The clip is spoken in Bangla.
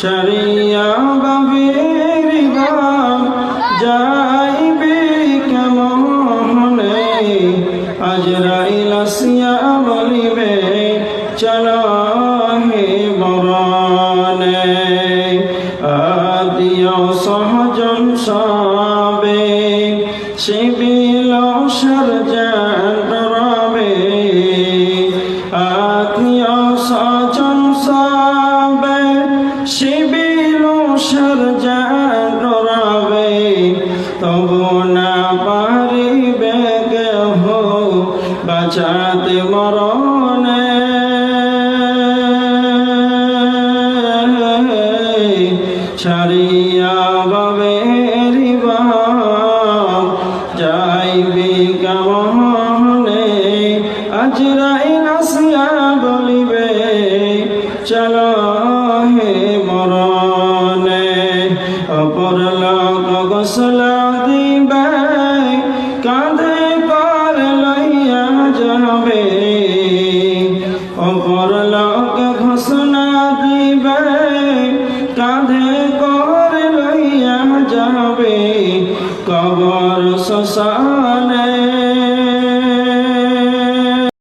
ছাড়িয়া বাবির বাম যাইবি কেমনে? আজরাইল আসিয়া বলিবে, চলো হে বরণে আদিয় সহজন সবে, শিবিল সরজন শিবিল সরজন রবে তবু না পারিবে কেহ বাঁচাতে মরণে। ছাড়িয়া বাবের যাইবি কেমনে? আজরাই নাসিয়া বলিবে, চলো করল গোসল দিবে কাঁধে কর লইয়া যাবে। অপর ঘোষণা দিবে কাঁধে কর লইয়া যাবে। কবর শশানে